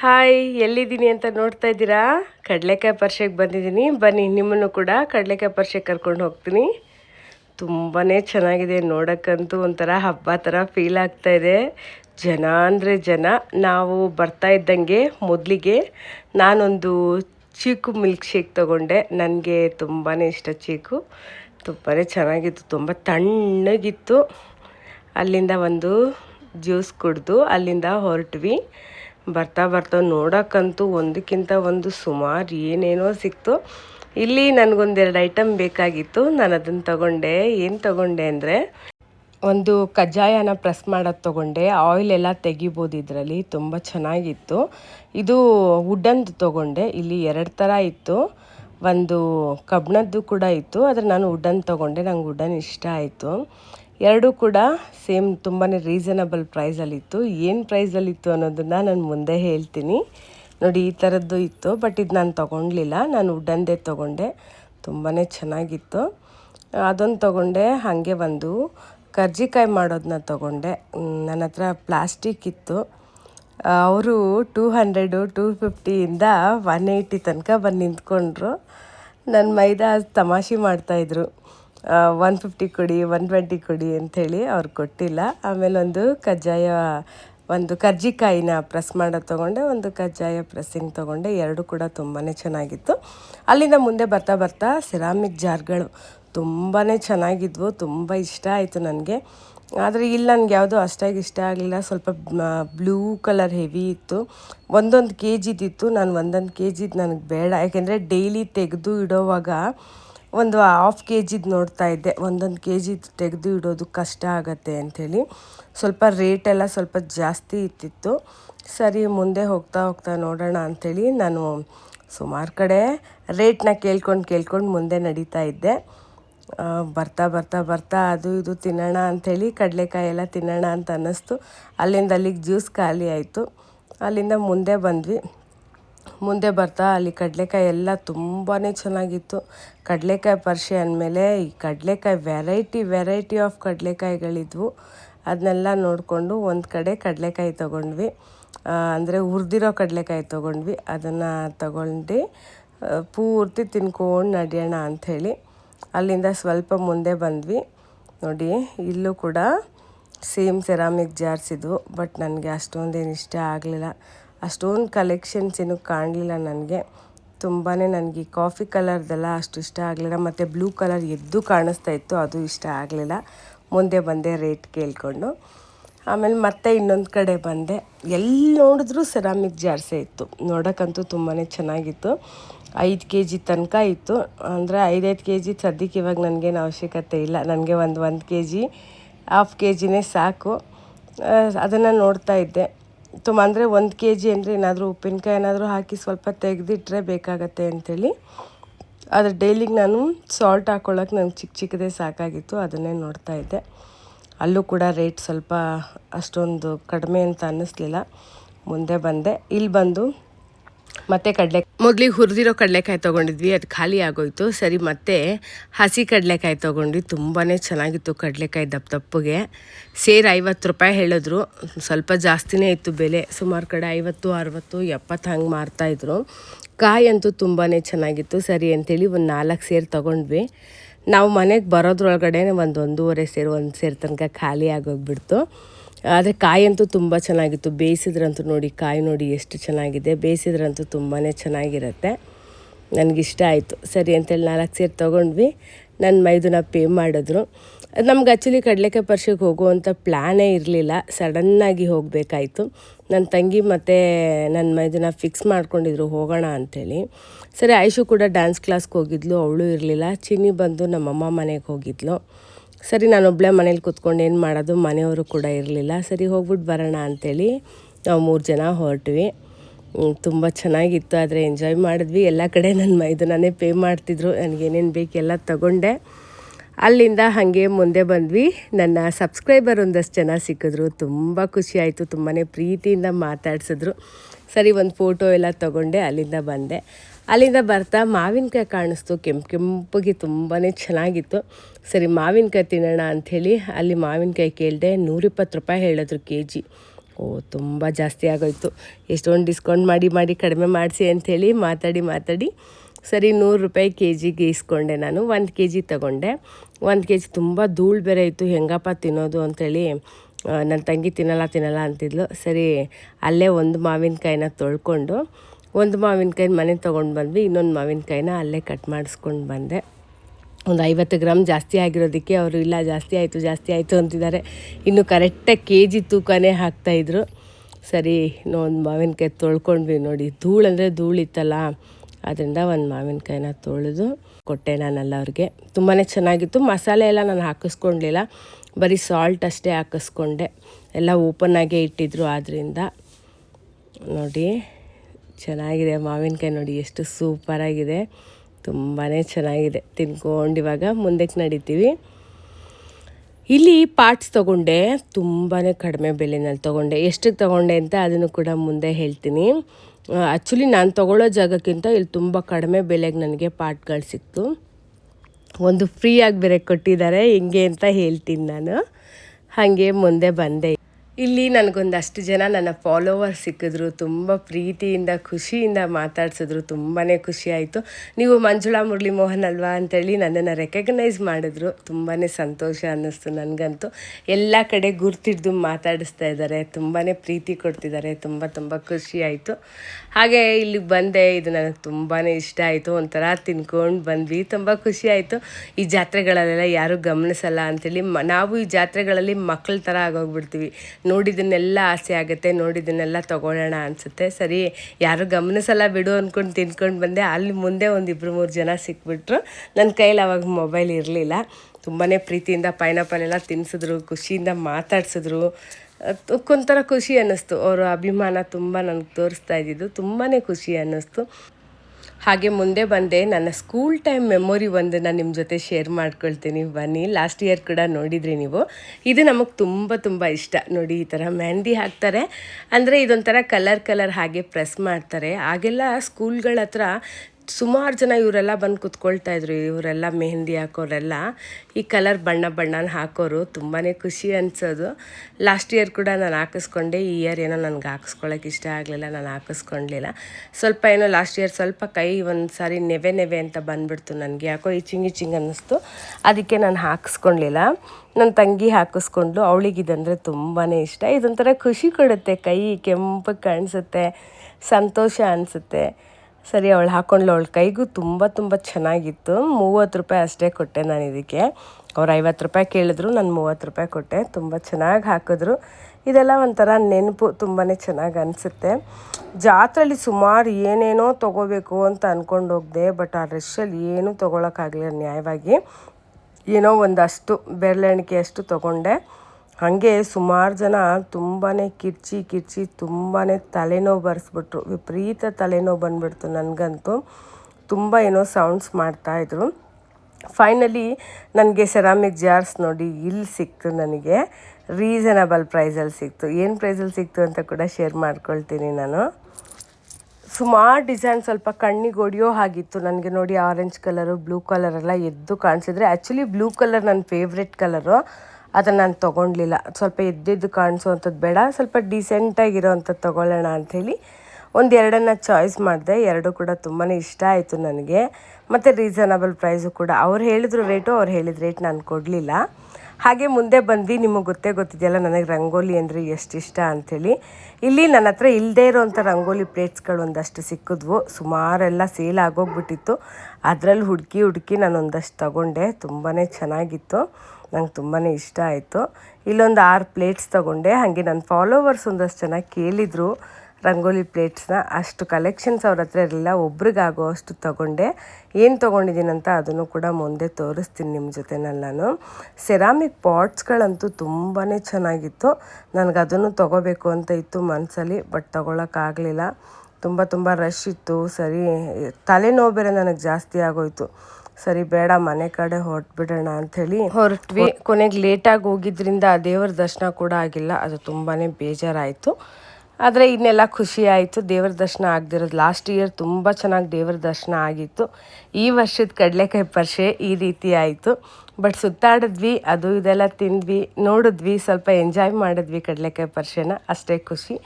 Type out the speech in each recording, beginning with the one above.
Hi ಎಲ್ಲಿದ್ದೀನಿ ಅಂತ ನೋಡ್ತಾ ಇದ್ದೀರಾ? ಕಡಲೆಕಾಯಿ ಪರ್ಷೆಗೆ ಬಂದಿದ್ದೀನಿ. ಬನ್ನಿ, ನಿಮ್ಮನ್ನು ಕೂಡ ಕಡಲೆಕಾಯಿ ಪರ್ಷೆಗೆ ಕರ್ಕೊಂಡು ಹೋಗ್ತೀನಿ. ತುಂಬಾ ಚೆನ್ನಾಗಿದೆ. ನೋಡೋಕ್ಕಂತೂ ಒಂಥರ ಹಬ್ಬ ಥರ ಫೀಲ್ ಆಗ್ತಾ ಇದೆ. ಜನ ಅಂದರೆ ಜನ. ನಾವು ಬರ್ತಾ ಇದ್ದಂಗೆ ಮೊದಲಿಗೆ ನಾನೊಂದು ಚೀಕು ಮಿಲ್ಕ್ ಶೇಕ್ ತೊಗೊಂಡೆ. ನನಗೆ ತುಂಬಾ ಇಷ್ಟ ಚೀಕು. ತುಂಬಾ ಚೆನ್ನಾಗಿತ್ತು. ತುಂಬ ತಣ್ಣಗಿತ್ತು. ಅಲ್ಲಿಂದ ಒಂದು ಜ್ಯೂಸ್ ಕುಡಿದು ಅಲ್ಲಿಂದ ಹೊರಟ್ವಿ. ಬರ್ತಾ ಬರ್ತಾ ನೋಡೋಕ್ಕಂತೂ ಒಂದಕ್ಕಿಂತ ಒಂದು ಸುಮಾರು ಏನೇನೋ ಸಿಕ್ತು. ಇಲ್ಲಿ ನನಗೊಂದೆರಡು ಐಟಮ್ ಬೇಕಾಗಿತ್ತು. ನಾನು ಅದನ್ನು ತಗೊಂಡೆ. ಏನು ತಗೊಂಡೆ ಅಂದರೆ, ಒಂದು ಕಜ್ಜಾಯನ ಪ್ರೆಸ್ ಮಾಡೋದು ತೊಗೊಂಡೆ. ಆಯಿಲ್ ಎಲ್ಲ ತೆಗಿಬೋದು ಇದರಲ್ಲಿ. ತುಂಬ ಚೆನ್ನಾಗಿತ್ತು. ಇದು ವುಡನ್ದು ತೊಗೊಂಡೆ. ಇಲ್ಲಿ ಎರಡು ಥರ ಇತ್ತು. ಒಂದು ಕಬ್ಣದ್ದು ಕೂಡ ಇತ್ತು. ಆದರೆ ನಾನು ವುಡ್ಡನ್ ತೊಗೊಂಡೆ. ನಂಗೆ ವುಡ್ಡನ್ ಇಷ್ಟ ಆಯಿತು. ಎರಡೂ ಕೂಡ ಸೇಮ್ ತುಂಬಾ ರೀಸನಬಲ್ ಪ್ರೈಸಲ್ಲಿತ್ತು ಏನು ಪ್ರೈಸಲ್ಲಿತ್ತು ಅನ್ನೋದನ್ನು ನಾನು ಮುಂದೆ ಹೇಳ್ತೀನಿ. ನೋಡಿ, ಈ ಥರದ್ದು ಇತ್ತು ಬಟ್ ಇದು ನಾನು ತೊಗೊಳ್ಲಿಲ್ಲ ನಾನು ವುಡನ್ದೇ ತೊಗೊಂಡೆ. ತುಂಬಾ ಚೆನ್ನಾಗಿತ್ತು. ಅದೊಂದು ತೊಗೊಂಡೆ, ಹಾಗೆ ಒಂದು ಕರ್ಜಿಕಾಯಿ ಮಾಡೋದನ್ನ ತೊಗೊಂಡೆ. ನನ್ನ ಹತ್ರ ಪ್ಲಾಸ್ಟಿಕ್ ಇತ್ತು. ಅವರು ಟೂ ಹಂಡ್ರೆಡು ಟೂ ಫಿಫ್ಟಿಯಿಂದ ಒನ್ ಏಯ್ಟಿ ತನಕ ಬಂದು ನಿಂತ್ಕೊಂಡ್ರು. ನನ್ನ ಮೈದಾ ತಮಾಷೆ ಮಾಡ್ತಾಯಿದ್ರು ಒನ್ ಫಿಫ್ಟಿ ಕೊಡಿ ಒನ್ ಟ್ವೆಂಟಿ ಕೊಡಿ ಅಂಥೇಳಿ ಅವ್ರು ಕೊಟ್ಟಿಲ್ಲ. ಆಮೇಲೆ ಒಂದು ಕಜ್ಜಾಯ, ಒಂದು ಕರ್ಜಿಕಾಯಿನ ಪ್ರೆಸ್ ಮಾಡೋದು ತೊಗೊಂಡೆ, ಒಂದು ಕಜ್ಜಾಯ ಪ್ರೆಸ್ಸಿಂಗ್ ತೊಗೊಂಡೆ, ಎರಡು ಕೂಡ ತುಂಬಾ ಚೆನ್ನಾಗಿತ್ತು. ಅಲ್ಲಿಂದ ಮುಂದೆ ಬರ್ತಾ ಬರ್ತಾ ಸಿರಾಮಿಕ್ ಜಾರ್ಗಳು ತುಂಬಾ ಚೆನ್ನಾಗಿದ್ವು, ತುಂಬ ಇಷ್ಟ ಆಯಿತು ನನಗೆ. ಆದರೆ ಇಲ್ಲಿ ನನಗೆ ಯಾವುದೂ ಅಷ್ಟಾಗಿ ಇಷ್ಟ ಆಗಲಿಲ್ಲ, ಸ್ವಲ್ಪ ಬ್ಲೂ ಕಲರ್ ಹೆವಿ ಇತ್ತು. ಒಂದೊಂದು ಕೆ ಜಿದಿತ್ತು ನಾನು ಒಂದೊಂದು ಕೆ ಜಿದು ನನಗೆ ಬೇಡ. ಯಾಕೆಂದರೆ ಡೈಲಿ ತೆಗೆದು ಇಡೋವಾಗ ಒಂದು ಹಾಫ್ ಕೆ ಜಿದು ನೋಡ್ತಾ ಇದ್ದೆ. ಒಂದೊಂದು ಕೆ ಜಿ ತೆಗೆದು ಇಡೋದು ಕಷ್ಟ ಆಗತ್ತೆ ಅಂಥೇಳಿ. ಸ್ವಲ್ಪ ರೇಟೆಲ್ಲ ಸ್ವಲ್ಪ ಜಾಸ್ತಿ ಇತ್ತಿತ್ತು ಸರಿ, ಮುಂದೆ ಹೋಗ್ತಾ ಹೋಗ್ತಾ ನೋಡೋಣ ಅಂಥೇಳಿ ನಾನು ಸುಮಾರು ಕಡೆ ರೇಟ್ನ ಕೇಳ್ಕೊಂಡು ಕೇಳ್ಕೊಂಡು ಮುಂದೆ ನಡೀತಾ ಇದ್ದೆ. ಬರ್ತಾ ಬರ್ತಾ ಬರ್ತಾ ಅದು ಇದು ತಿನ್ನೋಣ ಅಂಥೇಳಿ, ಕಡಲೆಕಾಯಿ ಎಲ್ಲ ತಿನ್ನೋಣ ಅಂತ ಅನ್ನಿಸ್ತು. ಅಲ್ಲಿಂದ ಅಲ್ಲಿಗೆ ಜ್ಯೂಸ್ ಖಾಲಿ ಆಯಿತು. ಅಲ್ಲಿಂದ ಮುಂದೆ ಬಂದ್ವಿ. ಮುಂದೆ ಬರ್ತಾ, ಅಲ್ಲಿ ಕಡಲೆಕಾಯಿ ಎಲ್ಲ ತುಂಬಾ ಚೆನ್ನಾಗಿತ್ತು. ಕಡಲೆಕಾಯಿ ಪರಿಷೆ ಅಂದಮೇಲೆ ಈ ಕಡಲೆಕಾಯಿ ವೆರೈಟಿ ವೆರೈಟಿ ಆಫ್ ಕಡಲೆಕಾಯಿಗಳಿದ್ವು. ಅದನ್ನೆಲ್ಲ ನೋಡಿಕೊಂಡು ಒಂದು ಕಡೆ ಕಡಲೆಕಾಯಿ ತೊಗೊಂಡ್ವಿ. ಅಂದರೆ ಹುರಿದಿರೋ ಕಡಲೆಕಾಯಿ ತೊಗೊಂಡ್ವಿ. ಅದನ್ನು ತಗೊಂಡು ಪೂರ್ತಿ ತಿನ್ಕೊಂಡು ನಡೆಯೋಣ ಅಂಥೇಳಿ ಅಲ್ಲಿಂದ ಸ್ವಲ್ಪ ಮುಂದೆ ಬಂದ್ವಿ. ನೋಡಿ, ಇಲ್ಲೂ ಕೂಡ ಸೇಮ್ ಸೆರಾಮಿಕ್ ಜಾರ್ಸ್ ಇದ್ವು ಬಟ್ ನನಗೆ ಅಷ್ಟೊಂದೇನು ಇಷ್ಟ ಆಗಲಿಲ್ಲ. ಅಷ್ಟೊಂದು ಕಲೆಕ್ಷನ್ಸ್ ಏನೂ ಕಾಣಲಿಲ್ಲ ನನಗೆ. ತುಂಬಾ ನನಗೆ ಕಾಫಿ ಕಲರ್ದೆಲ್ಲ ಅಷ್ಟು ಇಷ್ಟ ಆಗಲಿಲ್ಲ. ಮತ್ತು ಬ್ಲೂ ಕಲರ್ ಎದ್ದು ಕಾಣಿಸ್ತಾ ಇತ್ತು, ಅದು ಇಷ್ಟ ಆಗಲಿಲ್ಲ. ಮುಂದೆ ಬಂದೆ ರೇಟ್ ಕೇಳಿಕೊಂಡು. ಆಮೇಲೆ ಮತ್ತೆ ಇನ್ನೊಂದು ಕಡೆ ಬಂದೆ. ಎಲ್ಲಿ ನೋಡಿದ್ರೂ ಸೆರಾಮಿಕ್ ಜಾರ್ಸೇ ಇತ್ತು. ನೋಡೋಕ್ಕಂತೂ ತುಂಬಾ ಚೆನ್ನಾಗಿತ್ತು. ಐದು ಕೆ ಜಿ ತನಕ ಇತ್ತು. ಅಂದರೆ ಐದೈದು ಕೆ ಜಿ ಸದ್ಯಕ್ಕೆ ಇವಾಗ ನನಗೇನು ಅವಶ್ಯಕತೆ ಇಲ್ಲ. ನನಗೆ ಒಂದು ಒಂದು ಕೆ ಜಿ ಹಾಫ್ ಕೆ ಜಿನೇ ಸಾಕು ಅದನ್ನು ನೋಡ್ತಾ ಇದ್ದೆ. ತುಂಬ ಅಂದರೆ ಒಂದು ಕೆ ಜಿ ಅಂದರೆ ಏನಾದರೂ ಉಪ್ಪಿನಕಾಯಿ ಏನಾದರೂ ಹಾಕಿ ಸ್ವಲ್ಪ ತೆಗೆದಿಟ್ರೆ ಬೇಕಾಗತ್ತೆ ಅಂಥೇಳಿ. ಆದರೆ ಡೈಲಿಗೆ ನಾನು ಸಾಲ್ಟ್ ಹಾಕ್ಕೊಳ್ಳೋಕೆ ನಂಗೆ ಚಿಕ್ಕ ಚಿಕ್ಕದೇ ಸಾಕಾಗಿತ್ತು, ಅದನ್ನೇ ನೋಡ್ತಾ ಇದ್ದೆ. ಅಲ್ಲೂ ಕೂಡ ರೇಟ್ ಸ್ವಲ್ಪ ಅಷ್ಟೊಂದು ಕಡಿಮೆ ಅಂತ ಅನ್ನಿಸ್ಲಿಲ್ಲ. ಮುಂದೆ ಬಂದೆ. ಇಲ್ಲಿ ಬಂದು ಮತ್ತೆ ಕಡಲೆ ಮೊದಲಿಗೆ ಹುರಿದಿರೋ ಕಡಲೆಕಾಯಿ ತಗೊಂಡಿದ್ವಿ, ಅದು ಖಾಲಿ ಆಗೋಯ್ತು. ಸರಿ, ಮತ್ತೆ ಹಸಿ ಕಡಲೆಕಾಯಿ ತಗೊಂಡ್ವಿ. ತುಂಬಾ ಚೆನ್ನಾಗಿತ್ತು ಕಡಲೆಕಾಯಿ ದಪ್ಪ ದಪ್ಪಗೆ. ಸೇರಿ ಐವತ್ತು ರೂಪಾಯಿ ಹೇಳಿದ್ರು. ಸ್ವಲ್ಪ ಜಾಸ್ತಿನೇ ಇತ್ತು ಬೆಲೆ. ಸುಮಾರು ಕಡೆ ಐವತ್ತು, ಅರವತ್ತು, ಎಪ್ಪತ್ತು ಹಂಗೆ ಮಾರ್ತಾಯಿದ್ರು ಕಾಯಿ ಅಂತೂ ತುಂಬಾ ಚೆನ್ನಾಗಿತ್ತು. ಸರಿ ಅಂತೇಳಿ ಒಂದು ನಾಲ್ಕು ಸೇರು ತೊಗೊಂಡ್ವಿ. ನಾವು ಮನೆಗೆ ಬರೋದ್ರೊಳಗಡೆ ಒಂದು ಒಂದೂವರೆ ಸೇರು, ಒಂದು ಸೇರು ತನಕ ಖಾಲಿ ಆಗೋಗ್ಬಿಡ್ತು. ಆದರೆ ಕಾಯಂತೂ ತುಂಬ ಚೆನ್ನಾಗಿತ್ತು. ಬೇಯಿಸಿದ್ರಂತೂ ನೋಡಿ, ಕಾಯಿ ನೋಡಿ ಎಷ್ಟು ಚೆನ್ನಾಗಿದೆ. ಬೇಯಿಸಿದ್ರಂತೂ ತುಂಬಾ ಚೆನ್ನಾಗಿರುತ್ತೆ. ನನಗಿಷ್ಟ ಆಯಿತು. ಸರಿ ಅಂತೇಳಿ ನಾಲ್ಕು ಸೇರಿ ತೊಗೊಂಡ್ವಿ. ನನ್ನ ಮೈದುನ ಪೇ ಮಾಡಿದ್ರು. ನಮ್ಗೆ ಆ್ಯಕ್ಚುಲಿ ಕಡಲೆಕಾಯಿ ಪರ್ಷಿಗೆ ಹೋಗುವಂಥ ಪ್ಲ್ಯಾನೇ ಇರಲಿಲ್ಲ. ಸಡನ್ನಾಗಿ ಹೋಗಬೇಕಾಯ್ತು. ನನ್ನ ತಂಗಿ ಮತ್ತು ನನ್ನ ಮೈದುನ ಫಿಕ್ಸ್ ಮಾಡ್ಕೊಂಡಿದ್ರು, ಹೋಗೋಣ ಅಂಥೇಳಿ ಸರಿ ಆಯುಷು ಕೂಡ ಡ್ಯಾನ್ಸ್ ಕ್ಲಾಸ್ಗೆ ಹೋಗಿದ್ಲು. ಅವಳು ಇರಲಿಲ್ಲ. ಚಿನ್ನಿ ಬಂದು ನಮ್ಮಮ್ಮ ಮನೆಗೆ ಹೋಗಿದ್ಲು. ಸರಿ ನಾನೊಬ್ಬಳೇ ಮನೇಲಿ ಕೂತ್ಕೊಂಡು ಏನು ಮಾಡೋದು? ಮನೆಯವರು ಕೂಡ ಇರಲಿಲ್ಲ. ಸರಿ ಹೋಗ್ಬಿಟ್ಟು ಬರೋಣ ಅಂಥೇಳಿ ನಾವು ಮೂರು ಜನ ಹೊರಟ್ವಿ. ತುಂಬ ಚೆನ್ನಾಗಿತ್ತು, ಆದರೆ ಎಂಜಾಯ್ ಮಾಡಿದ್ವಿ. ಎಲ್ಲ ಕಡೆ ನನ್ನ ಮೈದು ಪೇ ಮಾಡ್ತಿದ್ರು. ನನಗೇನೇನು ಬೇಕೆಲ್ಲ ತಗೊಂಡೆ. ಅಲ್ಲಿಂದ ಹಾಗೆ ಮುಂದೆ ಬಂದ್ವಿ. ನನ್ನ ಸಬ್ಸ್ಕ್ರೈಬರ್ ಒಂದಷ್ಟು ಜನ ಸಿಕ್ಕಿದ್ರು. ತುಂಬ ಖುಷಿ ಆಯಿತು. ತುಂಬಾ ಪ್ರೀತಿಯಿಂದ ಮಾತಾಡ್ಸಿದ್ರು. ಸರಿ, ಒಂದು ಫೋಟೋ ಎಲ್ಲ ತಗೊಂಡೆ, ಅಲ್ಲಿಂದ ಬಂದೆ. ಅಲ್ಲಿಂದ ಬರ್ತಾ ಮಾವಿನಕಾಯಿ ಕಾಣಿಸ್ತು. ಕೆಂಪು ಕೆಂಪಗೆ ತುಂಬಾ ಚೆನ್ನಾಗಿತ್ತು. ಸರಿ, ಮಾವಿನಕಾಯಿ ತಿನ್ನೋಣ ಅಂಥೇಳಿ ಅಲ್ಲಿ ಮಾವಿನಕಾಯಿ ಕೇಳಿದೆ. ನೂರಿಪ್ಪತ್ತು ರೂಪಾಯಿ ಹೇಳಿದ್ರು ಕೆ ಜಿ ಓ, ತುಂಬ ಜಾಸ್ತಿ ಆಗೋಯ್ತು. ಎಷ್ಟೊಂದು ಡಿಸ್ಕೌಂಟ್ ಮಾಡಿ ಮಾಡಿ ಕಡಿಮೆ ಮಾಡಿಸಿ ಅಂಥೇಳಿ ಮಾತಾಡಿ ಮಾತಾಡಿ ಸರಿ, ನೂರು ರೂಪಾಯಿ ಕೆ ಜಿಗೆ ಇಸ್ಕೊಂಡೆ ನಾನು. ಒಂದು ಕೆ ಜಿ ತಗೊಂಡೆ. ಒಂದು ಕೆ ಜಿ ತುಂಬ ಧೂಳು ಬೇರೆ ಇತ್ತು. ಹೆಂಗಪ್ಪ ತಿನ್ನೋದು ಅಂಥೇಳಿ ನನ್ನ ತಂಗಿ ತಿನ್ನಲ್ಲ ತಿನ್ನಲ್ಲ ಅಂತಿದ್ಲು. ಸರಿ, ಅಲ್ಲೇ ಒಂದು ಮಾವಿನಕಾಯಿನ ತೊಳ್ಕೊಂಡು ಒಂದು ಮಾವಿನಕಾಯಿನ ಮನೆ ತೊಗೊಂಡು ಬಂದ್ವಿ, ಇನ್ನೊಂದು ಮಾವಿನಕಾಯಿನ ಅಲ್ಲೇ ಕಟ್ ಮಾಡಿಸ್ಕೊಂಡು ಬಂದೆ. ಒಂದು ಐವತ್ತು ಗ್ರಾಮ್ ಜಾಸ್ತಿ ಆಗಿರೋದಕ್ಕೆ ಅವರು, ಇಲ್ಲ, ಜಾಸ್ತಿ ಆಯಿತು ಜಾಸ್ತಿ ಆಯಿತು ಅಂತಿದ್ದಾರೆ. ಇನ್ನು ಕರೆಕ್ಟಾಗಿ ಕೆ ಜಿ ತೂಕನೇ ಹಾಕ್ತಾಯಿದ್ರು ಸರಿ ಒಂದು ಮಾವಿನಕಾಯಿ ತೊಳ್ಕೊಂಡ್ವಿ ನೋಡಿ. ಧೂಳು ಅಂದರೆ ಧೂಳಿತ್ತಲ್ಲ ಅದರಿಂದ ಒಂದು ಮಾವಿನಕಾಯಿನ ತೊಳೆದು ಕೊಟ್ಟೆ ನಾನಲ್ಲ ಅವ್ರಿಗೆ. ತುಂಬಾ ಚೆನ್ನಾಗಿತ್ತು. ಮಸಾಲೆ ಎಲ್ಲ ನಾನು ಹಾಕಿಸ್ಕೊಳ್ಲಿಲ್ಲ ಬರೀ ಸಾಲ್ಟ್ ಅಷ್ಟೇ ಹಾಕಿಸ್ಕೊಂಡೆ. ಎಲ್ಲ ಓಪನ್ ಆಗೇ ಇಟ್ಟಿದ್ರು ಆದ್ದರಿಂದ ನೋಡಿ. ಚೆನ್ನಾಗಿದೆ, ಮಾವಿನಕಾಯಿ ನೋಡಿ ಎಷ್ಟು ಸೂಪರಾಗಿದೆ ತುಂಬಾ ಚೆನ್ನಾಗಿದೆ. ತಿನ್ಕೊಂಡು ಇವಾಗ ಮುಂದಕ್ಕೆ ನಡೀತೀವಿ. ಇಲ್ಲಿ ಪಾರ್ಟ್ಸ್ ತೊಗೊಂಡೆ ತುಂಬಾ ಕಡಿಮೆ ಬೆಲೆನಲ್ಲಿ ತೊಗೊಂಡೆ. ಎಷ್ಟಕ್ಕೆ ತೊಗೊಂಡೆ ಅಂತ ಅದನ್ನು ಕೂಡ ಮುಂದೆ ಹೇಳ್ತೀನಿ. ಆ್ಯಕ್ಚುಲಿ ನಾನು ತೊಗೊಳ್ಳೋ ಜಾಗಕ್ಕಿಂತ ಇಲ್ಲಿ ತುಂಬ ಕಡಿಮೆ ಬೆಲೆಗೆ ನನಗೆ ಪಾರ್ಟ್ಗಳು ಸಿಕ್ತು. ಒಂದು ಫ್ರೀಯಾಗಿ ಬೇರೆ ಕೊಟ್ಟಿದ್ದಾರೆ, ಹಿಂಗೆ ಅಂತ ಹೇಳ್ತೀನಿ ನಾನು. ಹಾಗೆ ಮುಂದೆ ಬಂದೆ. ಇಲ್ಲಿ ನನಗೊಂದಷ್ಟು ಜನ ನನ್ನ ಫಾಲೋವರ್ ಸಿಕ್ಕಿದ್ರು, ತುಂಬ ಪ್ರೀತಿಯಿಂದ, ಖುಷಿಯಿಂದ ಮಾತಾಡ್ಸಿದ್ರು ತುಂಬಾ ಖುಷಿ ಆಯಿತು. ನೀವು ಮಂಜುಳಾ ಮುರಳಿ ಮೋಹನ್ ಅಲ್ವಾ ಅಂತೇಳಿ ನನ್ನನ್ನು ರೆಕಗ್ನೈಸ್ ಮಾಡಿದ್ರು. ತುಂಬಾ ಸಂತೋಷ ಅನ್ನಿಸ್ತು ನನಗಂತೂ. ಎಲ್ಲ ಕಡೆ ಗುರ್ತಿಡ್ದು ಮಾತಾಡಿಸ್ತಾ ಇದ್ದಾರೆ ತುಂಬಾ ಪ್ರೀತಿ ಕೊಡ್ತಿದ್ದಾರೆ, ತುಂಬ ತುಂಬ ಖುಷಿ ಆಯಿತು. ಹಾಗೆ ಇಲ್ಲಿಗೆ ಬಂದೆ, ಇದು ನನಗೆ ತುಂಬಾ ಇಷ್ಟ ಆಯಿತು. ಒಂಥರ ತಿನ್ಕೊಂಡು ಬಂದ್ವಿ, ತುಂಬ ಖುಷಿ ಆಯಿತು. ಈ ಜಾತ್ರೆಗಳಲ್ಲೆಲ್ಲ ಯಾರೂ ಗಮನಿಸಲ್ಲ ಅಂಥೇಳಿ ನಾವು ಈ ಜಾತ್ರೆಗಳಲ್ಲಿ ಮಕ್ಕಳ ಥರ ಆಗೋಗ್ಬಿಡ್ತೀವಿ. ನೋಡಿದ್ದನ್ನೆಲ್ಲ ಆಸೆ ಆಗುತ್ತೆ ನೋಡಿದ್ದನ್ನೆಲ್ಲ ತೊಗೊಳ್ಳೋಣ ಅನಿಸುತ್ತೆ. ಸರಿ, ಯಾರು ಗಮನಿಸಲ್ಲ ಬಿಡು ಅಂದ್ಕೊಂಡು ತಿನ್ಕೊಂಡು ಬಂದೆ, ಅಲ್ಲಿ ಮುಂದೆ ಒಂದು ಇಬ್ಬರು ಮೂರು ಜನ ಸಿಕ್ಬಿಟ್ರು. ನನ್ನ ಕೈಲಿ ಅವಾಗ ಮೊಬೈಲ್ ಇರಲಿಲ್ಲ. ತುಂಬಾ ಪ್ರೀತಿಯಿಂದ ಪೈನಾಪಲ್ ಎಲ್ಲ ತಿನ್ಸಿದ್ರು, ಖುಷಿಯಿಂದ ಮಾತಾಡ್ಸಿದ್ರು. ಒಂಥರ ಖುಷಿ ಅನ್ನಿಸ್ತು. ಅವರ ಅಭಿಮಾನ ತುಂಬ ನನಗೆ ತೋರಿಸ್ತಾ ಇದ್ದಿದ್ದು. ತುಂಬಾ ಖುಷಿ ಅನ್ನಿಸ್ತು. ಹಾಗೆ ಮುಂದೆ ಬಂದೆ. ನನ್ನ ಸ್ಕೂಲ್ ಟೈಮ್ ಮೆಮೊರಿ ಒಂದು ನಾನು ನಿಮ್ಮ ಜೊತೆ ಶೇರ್ ಮಾಡ್ಕೊಳ್ತೀನಿ. ಬನ್ನಿ ಲಾಸ್ಟ್ ಇಯರ್ ಕೂಡ ನೋಡಿದ್ರಿ ನೀವು. ಇದು ನಮಗೆ ತುಂಬ ತುಂಬ ಇಷ್ಟ. ನೋಡಿ, ಈ ಥರ ಮೆಹಂದಿ ಹಾಕ್ತಾರೆ. ಅಂದರೆ ಇದೊಂಥರ ಕಲರ್ ಕಲರ್ ಹಾಗೆ ಪ್ರೆಸ್ ಮಾಡ್ತಾರೆ. ಆಗೆಲ್ಲ ಸ್ಕೂಲ್ಗಳ ಹತ್ರ ಸುಮಾರು ಜನ ಇವರೆಲ್ಲ ಬಂದು ಕುತ್ಕೊಳ್ತಾ ಇದ್ರು. ಇವರೆಲ್ಲ ಮೆಹಂದಿ ಹಾಕೋರೆಲ್ಲ. ಈ ಕಲರ್ ಬಣ್ಣ ಬಣ್ಣನ ಹಾಕೋರು. ತುಂಬಾ ಖುಷಿ ಅನಿಸೋದು. ಲಾಸ್ಟ್ ಇಯರ್ ಕೂಡ ನಾನು ಹಾಕಿಸ್ಕೊಂಡೆ. ಈ ಇಯರ್ ಏನೋ ನನಗೆ ಹಾಕಿಸ್ಕೊಳ್ಳೋಕೆ ಇಷ್ಟ ಆಗಲಿಲ್ಲ. ನಾನು ಹಾಕಿಸ್ಕೊಳ್ಲಿಲ್ಲ ಸ್ವಲ್ಪ ಏನೋ ಲಾಸ್ಟ್ ಇಯರ್ ಸ್ವಲ್ಪ ಕೈ ಒಂದು ಸಾರಿ ನೆವೆ ನೆವೆ ಅಂತ ಬಂದುಬಿಡ್ತು ನನಗೆ. ಯಾಕೋ ಇಚಿಂಗ್ ಇಚಿಂಗ್ ಅನ್ನಿಸ್ತು. ಅದಕ್ಕೆ ನಾನು ಹಾಕಿಸ್ಕೊಳ್ಲಿಲ್ಲ ನನ್ನ ತಂಗಿ ಹಾಕಿಸ್ಕೊಂಡು ಅವಳಿಗೆ ಇದಂದರೆ ತುಂಬಾ ಇಷ್ಟ. ಇದೊಂಥರ ಖುಷಿ ಕೊಡುತ್ತೆ. ಕೈ ಕೆಂಪು ಕಾಣಿಸುತ್ತೆ. ಸಂತೋಷ ಅನಿಸುತ್ತೆ. ಸರಿ, ಅವಳು ಹಾಕ್ಕೊಂಡ್ಲು ಅವಳ ಕೈಗೂ ತುಂಬ ತುಂಬ ಚೆನ್ನಾಗಿತ್ತು. ಮೂವತ್ತು ರೂಪಾಯಿ ಅಷ್ಟೇ ಕೊಟ್ಟೆ ನಾನು ಇದಕ್ಕೆ. ಅವ್ರು ಐವತ್ತು ರೂಪಾಯಿ ಕೇಳಿದ್ರು, ನಾನು ಮೂವತ್ತು ರೂಪಾಯಿ ಕೊಟ್ಟೆ. ತುಂಬ ಚೆನ್ನಾಗಿ ಹಾಕಿದ್ರು. ಇದೆಲ್ಲ ಒಂಥರ ನೆನಪು ತುಂಬಾ ಚೆನ್ನಾಗಿ ಅನಿಸುತ್ತೆ. ಜಾತ್ರೆಯಲ್ಲಿ ಸುಮಾರು ಏನೇನೋ ತೊಗೋಬೇಕು ಅಂತ ಅಂದ್ಕೊಂಡು ಹೋಗಿದೆ, ಬಟ್ ಆ ರಶ್ಶಲ್ಲಿ ಏನೂ ತೊಗೊಳಕ್ಕಾಗಲಿಲ್ಲ ನ್ಯಾಯವಾಗಿ. ಏನೋ ಒಂದಷ್ಟು ಬೆರಳೆಣಿಕೆ ಅಷ್ಟು ತೊಗೊಂಡೆ. ಹಾಗೆ ಸುಮಾರು ಜನ ತುಂಬಾ ಕಿರ್ಚಿ ಕಿರ್ಚಿ ತುಂಬಾ ತಲೆನೋವು ಬರೆಸ್ಬಿಟ್ರು. ವಿಪರೀತ ತಲೆನೋವು ಬಂದ್ಬಿಡ್ತು ನನಗಂತೂ. ತುಂಬ ಏನೋ ಸೌಂಡ್ಸ್ ಮಾಡ್ತಾಯಿದ್ರು ಫೈನಲಿ ನನಗೆ ಸೆರಾಮಿಕ್ ಜಾರ್ಸ್ ನೋಡಿ ಇಲ್ಲಿ ಸಿಕ್ತು ನನಗೆ. ರೀಸನಬಲ್ ಪ್ರೈಸಲ್ಲಿ ಸಿಕ್ತು. ಏನು ಪ್ರೈಸಲ್ಲಿ ಸಿಕ್ತು ಅಂತ ಕೂಡ ಶೇರ್ ಮಾಡ್ಕೊಳ್ತೀನಿ ನಾನು. ಸುಮಾರು ಡಿಸೈನ್ ಸ್ವಲ್ಪ ಕಣ್ಣಿಗೆ ಹೊಡಿಯೋ ಹಾಗಿತ್ತು. ನನಗೆ ನೋಡಿ ಆರೆಂಜ್ ಕಲರು ಬ್ಲೂ ಕಲರೆಲ್ಲ ಎದ್ದು ಕಾಣಿಸಿದ್ರೆ ಆ್ಯಕ್ಚುಲಿ ಬ್ಲೂ ಕಲರ್ ನನ್ನ ಫೇವ್ರೆಟ್ ಕಲರು ಅದನ್ನು ನಾನು ತೊಗೊಳ್ಲಿಲ್ಲ ಸ್ವಲ್ಪ ಎದ್ದೆದ್ದು ಕಾಣಿಸುವಂಥದ್ದು ಬೇಡ, ಸ್ವಲ್ಪ ಡೀಸೆಂಟಾಗಿರೋವಂಥದ್ದು ತೊಗೊಳ್ಳೋಣ ಅಂಥೇಳಿ ಒಂದು ಎರಡನ್ನು ಚಾಯ್ಸ್ ಮಾಡಿದೆ. ಎರಡು ಕೂಡ ತುಂಬಾ ಇಷ್ಟ ಆಯಿತು ನನಗೆ. ಮತ್ತು ರೀಸನಬಲ್ ಪ್ರೈಸು ಕೂಡ. ಅವ್ರು ಹೇಳಿದ್ರು ರೇಟು ಅವ್ರು ಹೇಳಿದ ರೇಟ್ ನಾನು ಕೊಡಲಿಲ್ಲ. ಹಾಗೆ ಮುಂದೆ ಬಂದು ನಿಮಗೆ ಗೊತ್ತೇ ಗೊತ್ತಿದೆಯಲ್ಲ, ನನಗೆ ರಂಗೋಲಿ ಅಂದರೆ ಎಷ್ಟು ಇಷ್ಟ ಅಂಥೇಳಿ. ಇಲ್ಲಿ ನನ್ನ ಹತ್ರ ಇಲ್ಲದೇ ಇರೋವಂಥ ರಂಗೋಲಿ ಪ್ಲೇಟ್ಸ್ಗಳು ಒಂದಷ್ಟು ಸಿಕ್ಕಿದ್ವು. ಸುಮಾರೆಲ್ಲ ಸೇಲ್ ಆಗೋಗ್ಬಿಟ್ಟಿತ್ತು. ಅದರಲ್ಲಿ ಹುಡುಕಿ ಹುಡುಕಿ ನಾನು ಒಂದಷ್ಟು ತಗೊಂಡೆ. ತುಂಬಾ ಚೆನ್ನಾಗಿತ್ತು. ನಂಗೆ ತುಂಬಾ ಇಷ್ಟ ಆಯಿತು. ಇಲ್ಲೊಂದು ಆರು ಪ್ಲೇಟ್ಸ್ ತೊಗೊಂಡೆ. ಹಾಗೆ ನನ್ನ ಫಾಲೋವರ್ಸ್ ಒಂದಷ್ಟು ಜನ ಕೇಳಿದರು ರಂಗೋಲಿ ಪ್ಲೇಟ್ಸ್ನ ಅಷ್ಟು ಕಲೆಕ್ಷನ್ಸ್ ಅವ್ರ ಹತ್ರ ಇರಲಿಲ್ಲ ಒಬ್ರಿಗಾಗೋ ಅಷ್ಟು ತೊಗೊಂಡೆ. ಏನು ತೊಗೊಂಡಿದ್ದೀನಿ ಅಂತ ಅದನ್ನು ಕೂಡ ಮುಂದೆ ತೋರಿಸ್ತೀನಿ ನಿಮ್ಮ ಜೊತೆನಲ್ಲಿ ನಾನು. ಸೆರಾಮಿಕ್ ಪಾಟ್ಸ್ಗಳಂತೂ ತುಂಬಾ ಚೆನ್ನಾಗಿತ್ತು. ನನಗೆ ಅದನ್ನು ತೊಗೋಬೇಕು ಅಂತ ಇತ್ತು ಮನಸ್ಸಲ್ಲಿ ಬಟ್ ತೊಗೊಳಕ್ಕಾಗಲಿಲ್ಲ ತುಂಬ ತುಂಬ ರಶ್ ಇತ್ತು. ಸರಿ ತಲೆನೋವು ಬೇರೆ ನನಗೆ ಜಾಸ್ತಿ ಆಗೋಯ್ತು. ಸರಿ ಬೇಡ ಮನೆ ಕಡೆ ಹೊರಟ್ಬಿಡೋಣ ಅಂಥೇಳಿ ಹೊರಟ್ವಿ. ಕೊನೆಗೆ ಲೇಟಾಗಿ ಹೋಗಿದ್ರಿಂದ ದೇವರ ದರ್ಶನ ಕೂಡ ಆಗಿಲ್ಲ. ಅದು ತುಂಬಾ ಬೇಜಾರಾಯಿತು. ಆದರೆ ಇನ್ನೆಲ್ಲ ಖುಷಿ ಆಯಿತು. ದೇವ್ರ ದರ್ಶನ ಆಗದಿರೋದು ಲಾಸ್ಟ್ ಇಯರ್ ತುಂಬ ಚೆನ್ನಾಗಿ ದೇವ್ರ ದರ್ಶನ ಆಗಿತ್ತು. ಈ ವರ್ಷದ ಕಡಲೆಕಾಯಿ ಪರಿಷೆ ಈ ರೀತಿ ಆಯಿತು. ಬಟ್ ಸುತ್ತಾಡಿದ್ವಿ ಅದು ಇದೆಲ್ಲ ತಿಂದ್ವಿ ನೋಡಿದ್ವಿ ಸ್ವಲ್ಪ ಎಂಜಾಯ್ ಮಾಡಿದ್ವಿ ಕಡಲೆಕಾಯಿ ಪರಿಷೆನ. ಅಷ್ಟೇ ಖುಷಿ.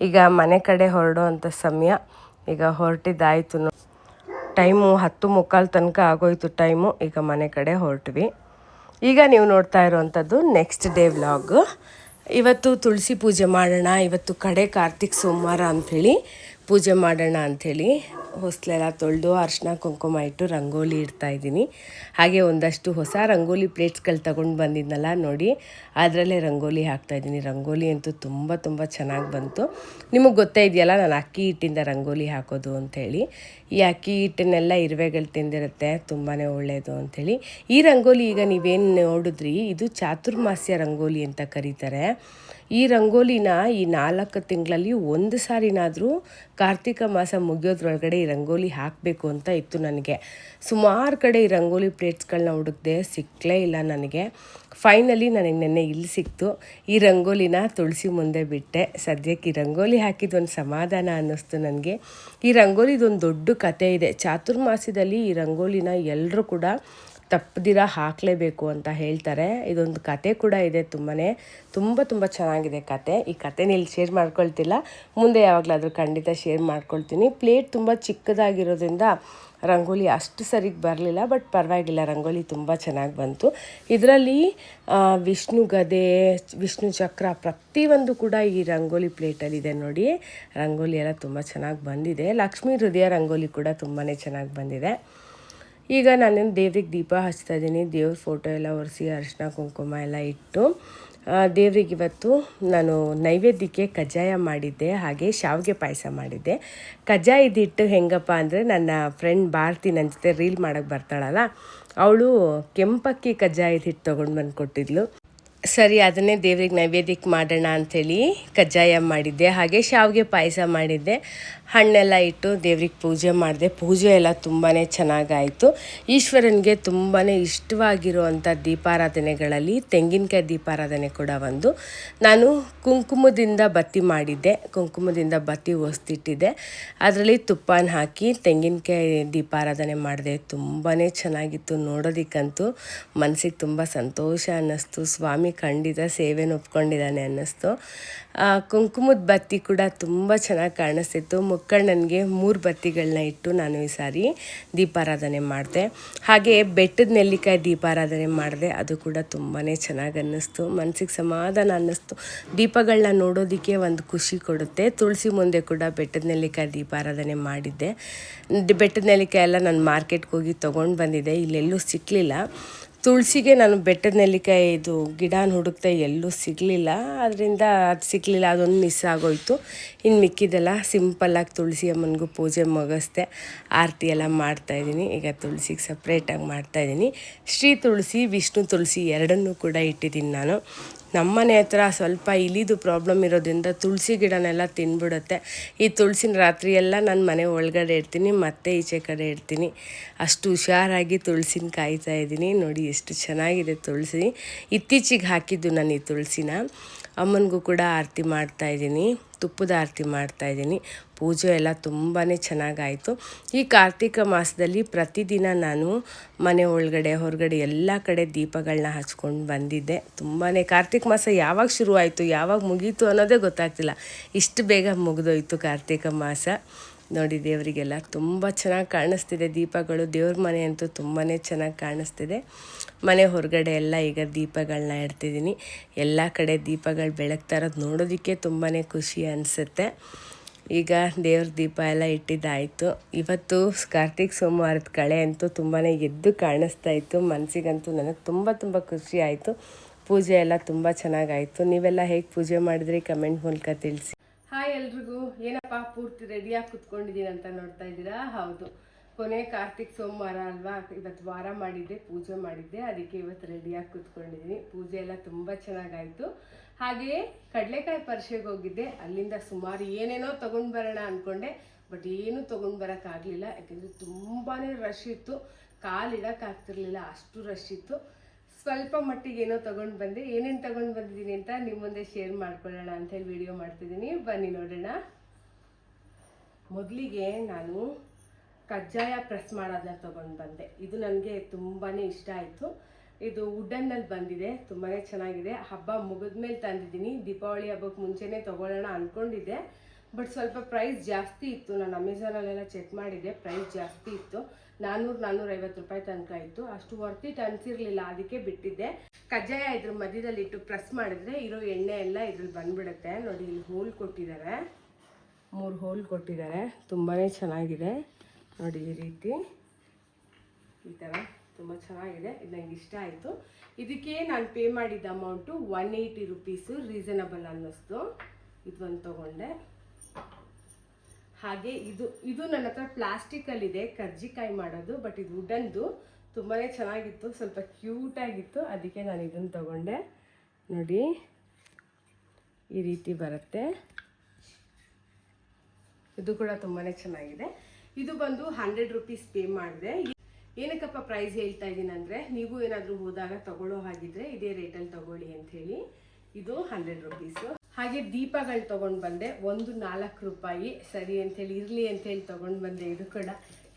ಈಗ ಮನೆ ಕಡೆ ಹೊರಡೋ ಅಂಥ ಸಮಯ. ಈಗ ಹೊರಟಿದ್ದಾಯಿತು ಟೈಮು ಹತ್ತು ಮುಕ್ಕಾಲು ತನಕ ಆಗೋಯ್ತು ಟೈಮು, ಈಗ ಮನೆ ಕಡೆ ಹೊರಟ್ವಿ. ಈಗ ನೀವು ನೋಡ್ತಾ ಇರೋವಂಥದ್ದು ನೆಕ್ಸ್ಟ್ ಡೇ ವ್ಲಾಗ್ ಇವತ್ತು ತುಳಸಿ ಪೂಜೆ ಮಾಡೋಣ, ಇವತ್ತು ಕಡೆ ಕಾರ್ತಿಕ್ ಸೋಮವಾರ ಅಂಥೇಳಿ. ಪೂಜೆ ಮಾಡೋಣ ಅಂಥೇಳಿ ಹೊಸಲೆಲ್ಲ ತೊಳೆದು ಅರ್ಶಿನ, ಕುಂಕುಮ ಇಟ್ಟು ರಂಗೋಲಿ ಇಡ್ತಾ ಇದ್ದೀನಿ. ಹಾಗೆ ಒಂದಷ್ಟು ಹೊಸ ರಂಗೋಲಿ ಪ್ಲೇಟ್ಸ್ಗಳು ತಗೊಂಡು ಬಂದಿದ್ನಲ್ಲ ನೋಡಿ, ಅದರಲ್ಲೇ ರಂಗೋಲಿ ಹಾಕ್ತಾ ಇದ್ದೀನಿ. ರಂಗೋಲಿ ಅಂತೂ ತುಂಬ ತುಂಬ ಚೆನ್ನಾಗಿ ಬಂತು. ನಿಮಗೆ ಗೊತ್ತೇ ಇದೆಯಲ್ಲ, ನಾನು ಅಕ್ಕಿ ಹಿಟ್ಟಿಂದ ರಂಗೋಲಿ ಹಾಕೋದು ಅಂಥೇಳಿ. ಈ ಅಕ್ಕಿ ಹಿಟ್ಟನ್ನೆಲ್ಲ ಇರುವೆಗಳು ತಿಂದಿರುತ್ತೆ ತುಂಬಾ ಒಳ್ಳೆಯದು ಅಂಥೇಳಿ. ಈ ರಂಗೋಲಿ ಈಗ ನೀವೇನು ನೋಡಿದ್ರಿ, ಇದು ಚಾತುರ್ಮಾಸ್ಯ ರಂಗೋಲಿ ಅಂತ ಕರೀತಾರೆ. ಈ ರಂಗೋಲಿನ ಈ ನಾಲ್ಕು ತಿಂಗಳಲ್ಲಿ ಒಂದು ಸಾರಿನಾದರೂ ಕಾರ್ತಿಕ ಮಾಸ ಮುಗಿಯೋದ್ರೊಳಗಡೆ ಈ ರಂಗೋಲಿ ಹಾಕಬೇಕು ಅಂತ ಇತ್ತು ನನಗೆ. ಸುಮಾರು ಕಡೆ ಈ ರಂಗೋಲಿ ಪ್ಲೇಟ್ಸ್ಗಳನ್ನ ಹುಡುಕ್ದೆ ಸಿಕ್ಕಲೇ ಇಲ್ಲ ನನಗೆ. ಫೈನಲಿ ನನಗೆ ನೆನ್ನೆ ಇಲ್ಲಿ ಸಿಕ್ತು. ಈ ರಂಗೋಲಿನ ತುಳಸಿ ಮುಂದೆ ಬಿಟ್ಟೆ. ಸದ್ಯಕ್ಕೆ ಈ ರಂಗೋಲಿ ಹಾಕಿದ್ದೊಂದು ಸಮಾಧಾನ ಅನ್ನಿಸ್ತು ನನಗೆ. ಈ ರಂಗೋಲಿದೊಂದು ದೊಡ್ಡ ಕತೆ ಇದೆ. ಚಾತುರ್ಮಾಸದಲ್ಲಿ ಈ ರಂಗೋಲಿನ ಎಲ್ಲರೂ ಕೂಡ ತಪ್ಪದಿರ ಹಾಕಲೇಬೇಕು ಅಂತ ಹೇಳ್ತಾರೆ. ಇದೊಂದು ಕತೆ ಕೂಡ ಇದೆ ತುಂಬಾ ತುಂಬ ತುಂಬ ಚೆನ್ನಾಗಿದೆ ಕತೆ. ಈ ಕತೆನ ಇಲ್ಲಿ ಶೇರ್ ಮಾಡ್ಕೊಳ್ತಿಲ್ಲ. ಮುಂದೆ ಯಾವಾಗಲಾದರೂ ಖಂಡಿತ ಶೇರ್ ಮಾಡ್ಕೊಳ್ತೀನಿ. ಪ್ಲೇಟ್ ತುಂಬ ಚಿಕ್ಕದಾಗಿರೋದ್ರಿಂದ ರಂಗೋಲಿ ಅಷ್ಟು ಸರಿಗೆ ಬರಲಿಲ್ಲ, ಬಟ್ ಪರವಾಗಿಲ್ಲ. ರಂಗೋಲಿ ತುಂಬ ಚೆನ್ನಾಗಿ ಬಂತು. ಇದರಲ್ಲಿ ವಿಷ್ಣು ಗದೆ, ವಿಷ್ಣು ಚಕ್ರ ಪ್ರತಿಯೊಂದು ಕೂಡ ಈ ರಂಗೋಲಿ ಪ್ಲೇಟಲ್ಲಿದೆ ನೋಡಿ. ರಂಗೋಲಿ ಎಲ್ಲ ತುಂಬ ಚೆನ್ನಾಗಿ ಬಂದಿದೆ. ಲಕ್ಷ್ಮೀ ಹೃದಯ ರಂಗೋಲಿ ಕೂಡ ತುಂಬಾ ಚೆನ್ನಾಗಿ ಬಂದಿದೆ. ಈಗ ನಾನು ದೇವ್ರಿಗೆ ದೀಪ ಹಚ್ತಾ ಇದ್ದೀನಿ. ದೇವ್ರ ಫೋಟೋ ಎಲ್ಲ ಒರೆಸಿ, ಅರಿಶಿನ, ಕುಂಕುಮ ಎಲ್ಲ ಇಟ್ಟು ದೇವ್ರಿಗೆ ಇವತ್ತು ನಾನು ನೈವೇದ್ಯಕ್ಕೆ ಕಜ್ಜಾಯ ಮಾಡಿದ್ದೆ. ಹಾಗೆ ಶಾವಿಗೆ ಪಾಯಸ ಮಾಡಿದ್ದೆ. ಕಜ್ಜಾಯದ ಹಿಟ್ಟು ಹೆಂಗಪ್ಪ ಅಂದರೆ ನನ್ನ ಫ್ರೆಂಡ್ ಭಾರತಿ ನನ್ನ ಜೊತೆ ರೀಲ್ ಮಾಡೋಕ್ಕೆ ಬರ್ತಾಳಲ್ಲ, ಅವಳು ಕೆಂಪಕ್ಕಿ ಕಜ್ಜಾಯದ ಹಿಟ್ಟು ತೊಗೊಂಡು ಬಂದು ಕೊಟ್ಟಿದ್ಲು. ಸರಿ, ಅದನ್ನೇ ದೇವ್ರಿಗೆ ನೈವೇದ್ಯಕ್ಕೆ ಮಾಡೋಣ ಅಂಥೇಳಿ ಕಜ್ಜಾಯ ಮಾಡಿದ್ದೆ. ಹಾಗೆ ಶಾವಿಗೆ ಪಾಯಸ ಮಾಡಿದ್ದೆ. ಹಣ್ಣೆಲ್ಲ ಇಟ್ಟು ದೇವ್ರಿಗೆ ಪೂಜೆ ಮಾಡಿದೆ. ಪೂಜೆ ಎಲ್ಲ ತುಂಬಾ ಚೆನ್ನಾಗಾಯಿತು. ಈಶ್ವರನಿಗೆ ತುಂಬಾ ಇಷ್ಟವಾಗಿರುವಂಥ ದೀಪಾರಾಧನೆಗಳಲ್ಲಿ ತೆಂಗಿನಕಾಯಿ ದೀಪಾರಾಧನೆ ಕೂಡ ಒಂದು. ನಾನು ಕುಂಕುಮದಿಂದ ಬತ್ತಿ ಮಾಡಿದ್ದೆ. ಕುಂಕುಮದಿಂದ ಬತ್ತಿ ಒಸ್ತಿಟ್ಟಿದ್ದೆ ಅದರಲ್ಲಿ ತುಪ್ಪನ ಹಾಕಿ ತೆಂಗಿನಕಾಯಿ ದೀಪಾರಾಧನೆ ಮಾಡಿದೆ. ತುಂಬಾ ಚೆನ್ನಾಗಿತ್ತು ನೋಡೋದಕ್ಕಂತೂ. ಮನಸ್ಸಿಗೆ ತುಂಬ ಸಂತೋಷ ಅನ್ನಿಸ್ತು. ಸ್ವಾಮಿ ಖಂಡಿತ ಸೇವೆನ ಒಪ್ಕೊಂಡಿದ್ದಾನೆ ಅನ್ನಿಸ್ತು. ಕುಂಕುಮದ ಬತ್ತಿ ಕೂಡ ತುಂಬ ಚೆನ್ನಾಗಿ ಕಾಣಿಸ್ತಿತ್ತು. ಮುಕ್ಕಣ್ಣನಿಗೆ ಮೂರು ಬತ್ತಿಗಳನ್ನ ಇಟ್ಟು ನಾನು ಈ ಸಾರಿ ದೀಪಾರಾಧನೆ ಮಾಡಿದೆ. ಹಾಗೆ ಬೆಟ್ಟದ ನೆಲ್ಲಿಕಾಯಿ ದೀಪಾರಾಧನೆ ಮಾಡಿದೆ. ಅದು ಕೂಡ ತುಂಬಾ ಚೆನ್ನಾಗಿ ಅನ್ನಿಸ್ತು. ಮನಸ್ಸಿಗೆ ಸಮಾಧಾನ ಅನ್ನಿಸ್ತು. ದೀಪಗಳನ್ನ ನೋಡೋದಕ್ಕೆ ಒಂದು ಖುಷಿ ಕೊಡುತ್ತೆ. ತುಳಸಿ ಮುಂದೆ ಕೂಡ ಬೆಟ್ಟದ ನೆಲ್ಲಿಕಾಯಿ ದೀಪಾರಾಧನೆ ಮಾಡಿದ್ದೆ. ಬೆಟ್ಟದ ನೆಲ್ಲಿಕಾಯಿ ಎಲ್ಲ ನಾನು ಮಾರ್ಕೆಟ್ಗೆ ಹೋಗಿ ತೊಗೊಂಡು ಬಂದಿದ್ದೆ. ಇಲ್ಲೆಲ್ಲೂ ಸಿಕ್ಕಲಿಲ್ಲ ತುಳಸಿಗೆ ನಾನು ಬೆಟ್ಟದ ನೆಲ್ಲಿಕಾಯಿ ಇದು ಗಿಡನ ಹುಡುಕ್ತಾ ಎಲ್ಲೂ ಸಿಗಲಿಲ್ಲ. ಅದರಿಂದ ಅದು ಸಿಗಲಿಲ್ಲ, ಅದೊಂದು ಮಿಸ್ ಆಗೋಯ್ತು. ಇನ್ನು ಮಿಕ್ಕಿದೆಲ್ಲ ಸಿಂಪಲ್ಲಾಗಿ ತುಳಸಿ ಅಮ್ಮನಿಗೂ ಪೂಜೆ ಮುಗಿಸ್ದೆ. ಆರತಿ ಎಲ್ಲ ಮಾಡ್ತಾಯಿದ್ದೀನಿ ಈಗ ತುಳಸಿಗೆ ಸಪ್ರೇಟಾಗಿ ಮಾಡ್ತಾಯಿದ್ದೀನಿ ಶ್ರೀ ತುಳಸಿ, ವಿಷ್ಣು ತುಳಸಿ ಎರಡನ್ನೂ ಕೂಡ ಇಟ್ಟಿದ್ದೀನಿ ನಾನು. ನಮ್ಮನೆ ಹತ್ರ ಸ್ವಲ್ಪ ಇಲಿದು ಪ್ರಾಬ್ಲಮ್ ಇರೋದ್ರಿಂದ ತುಳಸಿ ಗಿಡನೆಲ್ಲ ತಿನ್ಬಿಡುತ್ತೆ. ಈ ತುಳಸಿನ ರಾತ್ರಿ ಎಲ್ಲ ನಾನು ಮನೆ ಒಳಗಡೆ ಇಡ್ತೀನಿ ಮತ್ತೆ ಈಚೆ ಕಡೆ ಇಡ್ತೀನಿ ಅಷ್ಟು ಹುಷಾರಾಗಿ ತುಳಸಿನ ಕಾಯ್ತಾ ಇದ್ದೀನಿ. ನೋಡಿ ಎಷ್ಟು ಚೆನ್ನಾಗಿದೆ ತುಳಸಿ. ಇತ್ತೀಚೆಗೆ ಹಾಕಿದ್ದು ನಾನು ಈ ತುಳಸಿನ. ಅಮ್ಮನಿಗೂ ಕೂಡ ಆರತಿ ಮಾಡ್ತಾಯಿದ್ದೀನಿ ತುಪ್ಪದ ಆರತಿ ಮಾಡ್ತಾಯಿದ್ದೀನಿ ಪೂಜೆ ಎಲ್ಲ ತುಂಬಾ ಚೆನ್ನಾಗಾಯಿತು. ಈ ಕಾರ್ತಿಕ ಮಾಸದಲ್ಲಿ ಪ್ರತಿದಿನ ನಾನು ಮನೆ ಒಳಗಡೆ, ಹೊರಗಡೆ ಎಲ್ಲ ಕಡೆ ದೀಪಗಳನ್ನ ಹಚ್ಕೊಂಡು ಬಂದಿದ್ದೆ. ತುಂಬಾ ಕಾರ್ತಿಕ ಮಾಸ ಯಾವಾಗ ಶುರುವಾಯಿತು, ಯಾವಾಗ ಮುಗೀತು ಅನ್ನೋದೇ ಗೊತ್ತಾಗ್ತಿಲ್ಲ. ಇಷ್ಟು ಬೇಗ ಮುಗಿದೋಯ್ತು ಕಾರ್ತಿಕ ಮಾಸ. ನೋಡಿ ದೇವರಿಗೆಲ್ಲ ತುಂಬ ಚೆನ್ನಾಗಿ ಕಾಣಿಸ್ತಿದೆ ದೀಪಗಳು. ದೇವ್ರ ಮನೆ ಅಂತೂ ತುಂಬಾ ಚೆನ್ನಾಗಿ ಕಾಣಿಸ್ತಿದೆ. ಮನೆ ಹೊರಗಡೆ ಎಲ್ಲ ಈಗ ದೀಪಗಳನ್ನ ಇಡ್ತಿದ್ದೀನಿ. ಎಲ್ಲ ಕಡೆ ದೀಪಗಳು ಬೆಳಗ್ತಾ ಇರೋದು ನೋಡೋದಕ್ಕೆ ತುಂಬಾ ಖುಷಿ ಅನಿಸುತ್ತೆ. ಈಗ ದೇವ್ರ ದೀಪ ಎಲ್ಲ ಇಟ್ಟಿದ್ದಾಯಿತು. ಇವತ್ತು ಕಾರ್ತಿಕ್ ಸೋಮವಾರದ ಕಳೆ ಅಂತೂ ತುಂಬಾ ಎದ್ದು ಕಾಣಿಸ್ತಾ ಇತ್ತು. ಮನಸ್ಸಿಗಂತೂ ನನಗೆ ತುಂಬ ತುಂಬ ಖುಷಿ ಆಯಿತು. ಪೂಜೆ ಎಲ್ಲ ತುಂಬ ಚೆನ್ನಾಗಾಯಿತು ನೀವೆಲ್ಲ ಹೇಗೆ ಪೂಜೆ ಮಾಡಿದ್ರಿ? ಕಮೆಂಟ್ ಮೂಲಕ ತಿಳಿಸಿ. ಹಾಯ್ ಎಲ್ರಿಗೂ. ಏನಪ್ಪ, ಪೂರ್ತಿ ರೆಡಿಯಾಗಿ ಕುತ್ಕೊಂಡಿದ್ದೀನಿ ಅಂತ ನೋಡ್ತಾ ಇದ್ದೀರಾ? ಹೌದು. ಕೊನೆ ಕಾರ್ತಿಕ್ ಸೋಮವಾರ ಅಲ್ವಾ? ಇವತ್ತು ವಾರ ಮಾಡಿದ್ದೆ, ಪೂಜೆ ಮಾಡಿದ್ದೆ. ಅದಕ್ಕೆ ಇವತ್ತು ರೆಡಿಯಾಗಿ ಕುತ್ಕೊಂಡಿದ್ದೀನಿ. ಪೂಜೆ ಎಲ್ಲ ತುಂಬ ಚೆನ್ನಾಗಾಯಿತು. ಹಾಗೆಯೇ ಕಡಲೆಕಾಯಿ ಪರಿಷೆಗೆ ಹೋಗಿದ್ದೆ. ಅಲ್ಲಿಂದ ಸುಮಾರು ಏನೇನೋ ತೊಗೊಂಡು ಬರೋಣ ಅಂದ್ಕೊಂಡೆ ಬಟ್ ಏನೂ ತೊಗೊಂಡು ಬರೋಕ್ಕಾಗಲಿಲ್ಲ ಯಾಕೆಂದರೆ ತುಂಬಾ ರಶ್ ಇತ್ತು. ಕಾಲು ಇಡೋಕ್ಕಾಗ್ತಿರ್ಲಿಲ್ಲ ಅಷ್ಟು ರಶ್ ಇತ್ತು. ಸ್ವಲ್ಪ ಮಟ್ಟಿಗೆ ಏನೋ ತಗೊಂಡು ಬಂದೆ. ಏನೇನು ತಗೊಂಡು ಬಂದಿದ್ದೀನಿ ಅಂತ ನಿಮ್ಮ ಮುಂದೆ ಶೇರ್ ಮಾಡ್ಕೊಳ್ಳೋಣ ಅಂತ ಹೇಳಿ ವಿಡಿಯೋ ಮಾಡ್ತಿದ್ದೀನಿ. ಬನ್ನಿ ನೋಡೋಣ. ಮೊದಲಿಗೆ ನಾನು ಕಜ್ಜಾಯ ಪ್ರೆಸ್ ಮಾಡೋದನ್ನ ತೊಗೊಂಡು ಬಂದೆ. ಇದು ನನಗೆ ತುಂಬಾ ಇಷ್ಟ ಆಯಿತು. ಇದು ವುಡನ್ನಲ್ಲಿ ಬಂದಿದೆ. ತುಂಬಾ ಚೆನ್ನಾಗಿದೆ. ಹಬ್ಬ ಮುಗಿದ್ಮೇಲೆ ತಂದಿದ್ದೀನಿ. ದೀಪಾವಳಿ ಹಬ್ಬಕ್ಕೆ ಮುಂಚೆನೇ ತೊಗೊಳ್ಳೋಣ ಅಂದ್ಕೊಂಡಿದ್ದೆ ಬಟ್ ಸ್ವಲ್ಪ ಪ್ರೈಸ್ ಜಾಸ್ತಿ ಇತ್ತು. ನಾನು ಅಮೆಝಾನಲ್ಲೆಲ್ಲ ಚೆಕ್ ಮಾಡಿದ್ದೆ. ಪ್ರೈಸ್ ಜಾಸ್ತಿ ಇತ್ತು. ನಾನ್ನೂರು ನಾನ್ನೂರೈವತ್ತು ರೂಪಾಯಿ ತನಕ ಇತ್ತು. ಅಷ್ಟು ವರ್ತಿ ಅನಿಸಿರಲಿಲ್ಲ. ಅದಕ್ಕೆ ಬಿಟ್ಟಿದ್ದೆ. ಕಜ್ಜಾಯ ಇದ್ರ ಮಧ್ಯದಲ್ಲಿ ಇಟ್ಟು ಪ್ರೆಸ್ ಮಾಡಿದ್ರೆ ಇರೋ ಎಣ್ಣೆ ಎಲ್ಲ ಇದ್ರಲ್ಲಿ ಬಂದ್ಬಿಡುತ್ತೆ. ನೋಡಿ, ಇಲ್ಲಿ ಹೋಲ್ ಕೊಟ್ಟಿದ್ದಾರೆ. ಮೂರು ಹೋಲ್ ಕೊಟ್ಟಿದ್ದಾರೆ. ತುಂಬಾ ಚೆನ್ನಾಗಿದೆ. ನೋಡಿ, ಈ ರೀತಿ. ಈ ಥರ ತುಂಬ ಚೆನ್ನಾಗಿದೆ. ಇದು ನಂಗೆ ಇಷ್ಟ ಆಯಿತು. ಇದಕ್ಕೆ ನಾನು ಪೇ ಮಾಡಿದ್ದ amount one eighty rupees reasonable ಅನ್ನಿಸ್ತು ಇದು ಒಂದು ತೊಗೊಂಡೆ. ಹಾಗೆ ಇದು ಇದು ನನ್ನ ಹತ್ರ ಪ್ಲಾಸ್ಟಿಕಲ್ಲಿದೆ ಕರ್ಜಿಕಾಯಿ ಮಾಡೋದು ಬಟ್ ಇದು ವುಡನ್ದು ತುಂಬಾ ಚೆನ್ನಾಗಿತ್ತು, ಸ್ವಲ್ಪ ಕ್ಯೂಟಾಗಿತ್ತು ಅದಕ್ಕೆ ನಾನು ಇದನ್ನು ತಗೊಂಡೆ. ನೋಡಿ, ಈ ರೀತಿ ಬರುತ್ತೆ. ಇದು ಕೂಡ ತುಂಬಾ ಚೆನ್ನಾಗಿದೆ. ಇದು ಬಂದು ಹಂಡ್ರೆಡ್ ರುಪೀಸ್ ಪೇ ಮಾಡಿದೆ. ಏನಕ್ಕಪ್ಪ ಪ್ರೈಸ್ ಹೇಳ್ತಾ ಇದ್ದೀನಿ ಅಂದರೆ, ನೀವು ಏನಾದರೂ ಹೋದಾಗ ತಗೊಳ್ಳೋ ಹಾಗಿದ್ರೆ ಇದೇ ರೇಟಲ್ಲಿ ತಗೊಳ್ಳಿ ಅಂತ ಹೇಳಿ. ಇದು ಹಂಡ್ರೆಡ್ ರುಪೀಸು ಹಾಗೆ ದೀಪಗಳು ತೊಗೊಂಡು ಬಂದೆ. ಒಂದು ನಾಲ್ಕು ರೂಪಾಯಿ. ಸರಿ ಅಂತೇಳಿ ಇರಲಿ ಅಂತೇಳಿ ತೊಗೊಂಡು ಬಂದೆ ಇದು ಕೂಡ.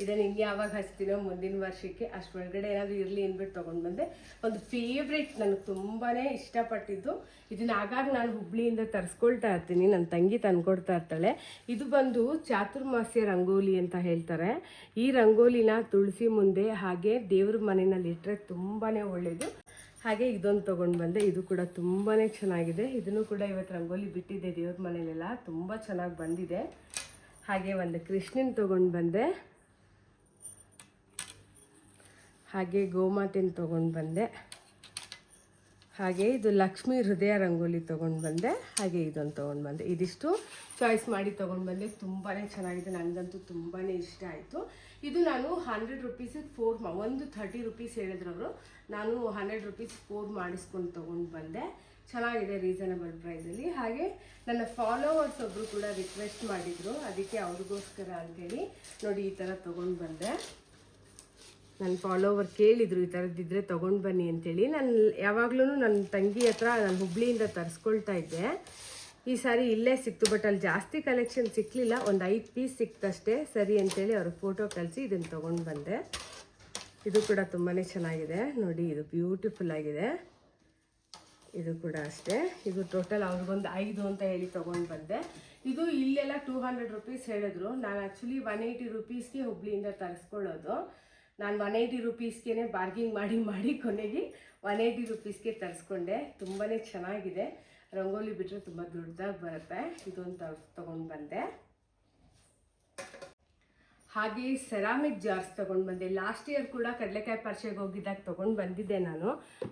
ಇದನ್ನು ಇನ್ನು ಯಾವಾಗ ಹಚ್ತೀನೋ ಮುಂದಿನ ವರ್ಷಕ್ಕೆ. ಅಷ್ಟು ಒಳಗಡೆ ಏನಾದರೂ ಇರಲಿ ಅಂದ್ಬಿಟ್ಟು ತೊಗೊಂಡು ಬಂದೆ. ಒಂದು ಫೇವ್ರೆಟ್ ನನಗೆ ತುಂಬಾ ಇಷ್ಟಪಟ್ಟಿದ್ದು. ಇದನ್ನ ಆಗಾಗ ನಾನು ಹುಬ್ಳಿಯಿಂದ ತರಿಸ್ಕೊಳ್ತಾ ಇರ್ತೀನಿ. ನನ್ನ ತಂಗಿ ತಂದ್ಕೊಡ್ತಾ ಇರ್ತಾಳೆ. ಇದು ಬಂದು ಚಾತುರ್ಮಾಸ್ಯ ರಂಗೋಲಿ ಅಂತ ಹೇಳ್ತಾರೆ. ಈ ರಂಗೋಲಿನ ತುಳಸಿ ಮುಂದೆ ಹಾಗೆ ದೇವ್ರ ಮನೆಯಲ್ಲಿಟ್ಟರೆ ತುಂಬಾ ಒಳ್ಳೆಯದು ಹಾಗೆ ಇದೊಂದು ತೊಗೊಂಡು ಬಂದೆ. ಇದು ಕೂಡ ತುಂಬಾ ಚೆನ್ನಾಗಿದೆ. ಇದನ್ನು ಕೂಡ ಇವತ್ತು ರಂಗೋಲಿ ಬಿಟ್ಟಿದ್ದೆ ದೇವ್ರ ಮನೇಲೆಲ್ಲ. ತುಂಬ ಚೆನ್ನಾಗಿ ಬಂದಿದೆ. ಹಾಗೆ ಒಂದು ಕೃಷ್ಣನ್ ತೊಗೊಂಡು ಬಂದೆ. ಹಾಗೆ ಗೋಮಾತೆನ ತೊಗೊಂಡು ಬಂದೆ. ಹಾಗೆ ಇದು ಲಕ್ಷ್ಮಿ ಹೃದಯ ರಂಗೋಲಿ ತೊಗೊಂಡು ಬಂದೆ. ಹಾಗೆ ಇದೊಂದು ತೊಗೊಂಡು ಬಂದೆ. ಇದಿಷ್ಟು ಚಾಯ್ಸ್ ಮಾಡಿ ತೊಗೊಂಡು ಬಂದೆ. ತುಂಬಾ ಚೆನ್ನಾಗಿದೆ. ನನಗಂತೂ ತುಂಬಾ ಇಷ್ಟ ಆಯಿತು. ಇದು ನಾನು ಹಂಡ್ರೆಡ್ ರುಪೀಸಿಗೆ ಫೋರ್ ಒಂದು ಥರ್ಟಿ ರುಪೀಸ್ ಹೇಳಿದ್ರು ಅವರು. ನಾನು ಹಂಡ್ರೆಡ್ ರುಪೀಸ್ ಫೋರ್ ಮಾಡಿಸ್ಕೊಂಡು ತೊಗೊಂಡು ಬಂದೆ. ಚೆನ್ನಾಗಿದೆ ರೀಸನಬಲ್ ಪ್ರೈಸಲ್ಲಿ ಹಾಗೆ ನನ್ನ ಫಾಲೋವರ್ಸ್ ಒಬ್ಬರು ಕೂಡ ರಿಕ್ವೆಸ್ಟ್ ಮಾಡಿದರು. ಅದಕ್ಕೆ ಅವ್ರಿಗೋಸ್ಕರ ಅಂತೇಳಿ ನೋಡಿ ಈ ಥರ ತೊಗೊಂಡು ಬಂದೆ. ನನ್ನ ಫಾಲೋವರ್ ಕೇಳಿದರು ಈ ಥರದ್ದಿದ್ರೆ ತೊಗೊಂಡು ಬನ್ನಿ ಅಂತೇಳಿ. ನಾನು ಯಾವಾಗಲೂ ನನ್ನ ತಂಗಿ ಹತ್ರ ನಾನು ಹುಬ್ಳಿಯಿಂದ ತರಿಸ್ಕೊಳ್ತಾ ಇದ್ದೆ. ಈ ಸಾರಿ ಇಲ್ಲೇ ಸಿಕ್ತು ಬಟ್ ಅಲ್ಲಿ ಜಾಸ್ತಿ ಕಲೆಕ್ಷನ್ ಸಿಕ್ಕಲಿಲ್ಲ ಒಂದು ಐದು ಪೀಸ್ ಸಿಕ್ತಷ್ಟೇ. ಸರಿ ಅಂತೇಳಿ ಅವ್ರಿಗೆ ಫೋಟೋ ಕಳಿಸಿ ಇದನ್ನು ತೊಗೊಂಡು ಬಂದೆ. ಇದು ಕೂಡ ತುಂಬಾ ಚೆನ್ನಾಗಿದೆ. ನೋಡಿ, ಇದು ಬ್ಯೂಟಿಫುಲ್ ಆಗಿದೆ. ಇದು ಕೂಡ ಅಷ್ಟೇ. ಇದು ಟೋಟಲ್ ಅವ್ರಿಗೊಂದು ಐದು ಅಂತ ಹೇಳಿ ತೊಗೊಂಡು ಬಂದೆ. ಇದು ಇಲ್ಲೆಲ್ಲ ಟೂ ಹಂಡ್ರೆಡ್ ರುಪೀಸ್ ಹೇಳಿದ್ರು. ನಾನು ಆ್ಯಕ್ಚುಲಿ ಒನ್ ಏಯ್ಟಿ ರುಪೀಸ್ಗೆ ಹುಬ್ಳಿಯಿಂದ ತರಿಸ್ಕೊಳ್ಳೋದು. ನಾನು ಒನ್ ಏಯ್ಟಿ ರುಪೀಸ್ಗೆ ಬಾರ್ಗಿಂಗ್ ಮಾಡಿ ಮಾಡಿ ಕೊನೆಗೆ ಒನ್ ಏಯ್ಟಿ ರುಪೀಸ್ಗೆ ತರಿಸ್ಕೊಂಡೆ. ತುಂಬಾ ಚೆನ್ನಾಗಿದೆ. ರಂಗೋಲಿ ಬಿಟ್ಟರೆ ತುಂಬ ದೊಡ್ಡದಾಗಿ ಬರುತ್ತೆ. ಇದೊಂದು ತೊಗೊಂಡು ಬಂದೆ. ಹಾಗೆ ಸೆರಾಮಿಕ್ ಜಾರ್ಸ್ ತೊಗೊಂಡು ಬಂದೆ. ಲಾಸ್ಟ್ ಇಯರ್ ಕೂಡ ಕಡಲೆಕಾಯಿ ಪರ್ಚೆಗೆ ಹೋಗಿದ್ದಾಗ ತೊಗೊಂಡು ಬಂದಿದ್ದೆ ನಾನು.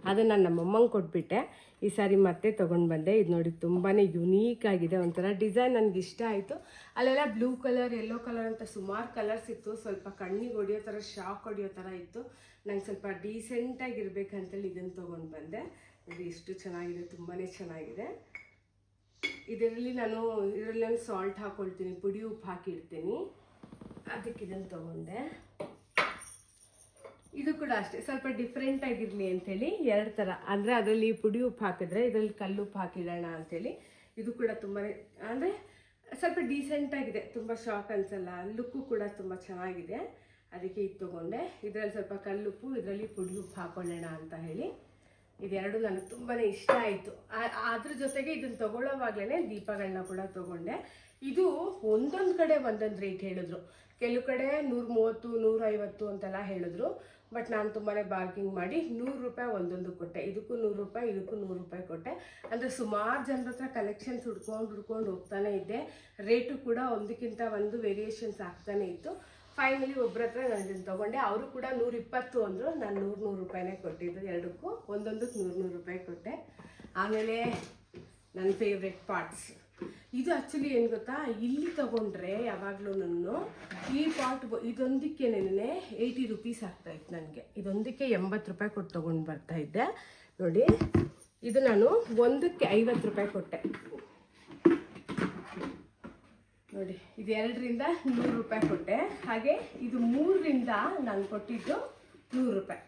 ಅದನ್ನು ನಮ್ಮಮ್ಮಂಗೆ ಕೊಟ್ಬಿಟ್ಟೆ. ಈ ಸಾರಿ ಮತ್ತೆ ತೊಗೊಂಡು ಬಂದೆ. ಇದು ನೋಡಿ ತುಂಬಾ ಯುನೀಕ್ ಆಗಿದೆ. ಒಂಥರ ಡಿಸೈನ್ ನನಗೆ ಇಷ್ಟ ಆಯಿತು. ಅಲ್ಲೆಲ್ಲ ಬ್ಲೂ ಕಲರ್ ಯೆಲ್ಲೋ ಕಲರ್ ಅಂತ ಸುಮಾರು ಕಲರ್ಸ್ ಇತ್ತು. ಸ್ವಲ್ಪ ಕಣ್ಣಿಗೆ ಹೊಡಿಯೋ ಥರ ಶಾಕ್ ಹೊಡಿಯೋ ಥರ ಇತ್ತು. ನಂಗೆ ಸ್ವಲ್ಪ ಡೀಸೆಂಟಾಗಿರ್ಬೇಕಂತೇಳಿ ಇದನ್ನು ತೊಗೊಂಡು ಬಂದೆ. ಇದು ಎಷ್ಟು ಚೆನ್ನಾಗಿದೆ ತುಂಬಾ ಚೆನ್ನಾಗಿದೆ. ಇದರಲ್ಲಿ ನಾನು ಇದರಲ್ಲಿ ನಾನು ಸಾಲ್ಟ್ ಹಾಕ್ಕೊಳ್ತೀನಿ ಪುಡಿ ಉಪ್ಪು ಹಾಕಿರ್ತೀನಿ ಅದಕ್ಕೆ ಇದನ್ನು ತಗೊಂಡೆ. ಇದು ಕೂಡ ಅಷ್ಟೇ, ಸ್ವಲ್ಪ ಡಿಫ್ರೆಂಟ್ ಆಗಿರಲಿ ಅಂಥೇಳಿ ಎರಡು ಥರ. ಅಂದರೆ ಅದರಲ್ಲಿ ಪುಡಿ ಉಪ್ಪು ಹಾಕಿದ್ರೆ ಇದರಲ್ಲಿ ಕಲ್ಲು ಉಪ್ಪು ಹಾಕಿಡೋಣ ಅಂಥೇಳಿ. ಇದು ಕೂಡ ತುಂಬಾ ಅಂದರೆ ಸ್ವಲ್ಪ ಡೀಸೆಂಟ್ ಆಗಿದೆ, ತುಂಬ ಶಾಕ್ ಅನ್ಸಲ್ಲ ಲುಕ್ಕು ಕೂಡ ತುಂಬ ಚೆನ್ನಾಗಿದೆ. ಅದಕ್ಕೆ ಇದು ತೊಗೊಂಡೆ. ಇದರಲ್ಲಿ ಸ್ವಲ್ಪ ಕಲ್ಲುಪ್ಪು ಇದರಲ್ಲಿ ಪುಡಿ ಉಪ್ಪು ಹಾಕೊಳ್ಳೋಣ ಅಂತ ಹೇಳಿ. ಇದೆರಡು ನನಗೆ ತುಂಬಾ ಇಷ್ಟ ಆಯಿತು. ಅದ್ರ ಜೊತೆಗೆ ಇದನ್ನು ತೊಗೊಳ್ಳೋವಾಗ್ಲೇ ದೀಪಗಳನ್ನ ಕೂಡ ತಗೊಂಡೆ. ಇದು ಒಂದೊಂದು ಕಡೆ ಒಂದೊಂದು ರೇಟ್ ಹೇಳಿದ್ರು. ಕೆಲವು ಕಡೆ ನೂರ ಮೂವತ್ತು ನೂರೈವತ್ತು ಅಂತೆಲ್ಲ ಹೇಳಿದ್ರು. ಬಟ್ ನಾನು ತುಂಬಾ ಬಾರ್ಗಿಂಗ್ ಮಾಡಿ ನೂರು ರೂಪಾಯಿ ಒಂದೊಂದು ಕೊಟ್ಟೆ. ಇದಕ್ಕೂ ನೂರು ರೂಪಾಯಿ, ಇದಕ್ಕೂ ನೂರು ರೂಪಾಯಿ ಕೊಟ್ಟೆ. ಅಂದರೆ ಸುಮಾರು ಜನರ ಹತ್ರ ಕಲೆಕ್ಷನ್ಸ್ ಹುಡ್ಕೊಂಡು ಹುಡ್ಕೊಂಡು ಹೋಗ್ತಾನೆ ಇದ್ದೆ. ರೇಟು ಕೂಡ ಒಂದಕ್ಕಿಂತ ಒಂದು ವೇರಿಯೇಷನ್ಸ್ ಆಗ್ತಾನೆ ಇತ್ತು. ಫೈನಲಿ ಒಬ್ಬರ ಹತ್ರ ನಾನು ತೊಗೊಂಡೆ. ಅವರು ಕೂಡ ನೂರಿಪ್ಪತ್ತು ಅಂದರು. ನಾನು ನೂರು ನೂರು ರೂಪಾಯಿನೇ ಕೊಟ್ಟಿದ್ದು ಎರಡಕ್ಕೂ. ಒಂದೊಂದಕ್ಕೆ ನೂರು ನೂರು ರೂಪಾಯಿ ಕೊಟ್ಟೆ. ಆಮೇಲೆ ನನ್ನ ಫೇವ್ರೆಟ್ ಪಾರ್ಟ್ಸ್ ಇದು ಆ್ಯಕ್ಚುಲಿ ಏನು ಗೊತ್ತಾ? ಇಲ್ಲಿ ತಗೊಂಡ್ರೆ ಯಾವಾಗಲೂ ನಾನು ಈ ಪಾಟ್ ಇದೊಂದಕ್ಕೆ ನೆನೆ ಏಯ್ಟಿ ರುಪೀಸ್ ಆಗ್ತಾಯಿತ್ತು ನನಗೆ. ಇದೊಂದಕ್ಕೆ ಎಂಬತ್ತು ರೂಪಾಯಿ ಕೊಟ್ಟು ತೊಗೊಂಡು ಬರ್ತಾಯಿದ್ದೆ ನೋಡಿ, ಇದು ನಾನು ಒಂದಕ್ಕೆ ಐವತ್ತು ರೂಪಾಯಿ ಕೊಟ್ಟೆ. ನೋಡಿ, ಇದು ಎರಡರಿಂದ ನೂರು ರೂಪಾಯಿ ಕೊಟ್ಟೆ. ಹಾಗೆ ಇದು ಮೂರರಿಂದ ನಾನು ಕೊಟ್ಟಿದ್ದು ನೂರು ರೂಪಾಯಿ.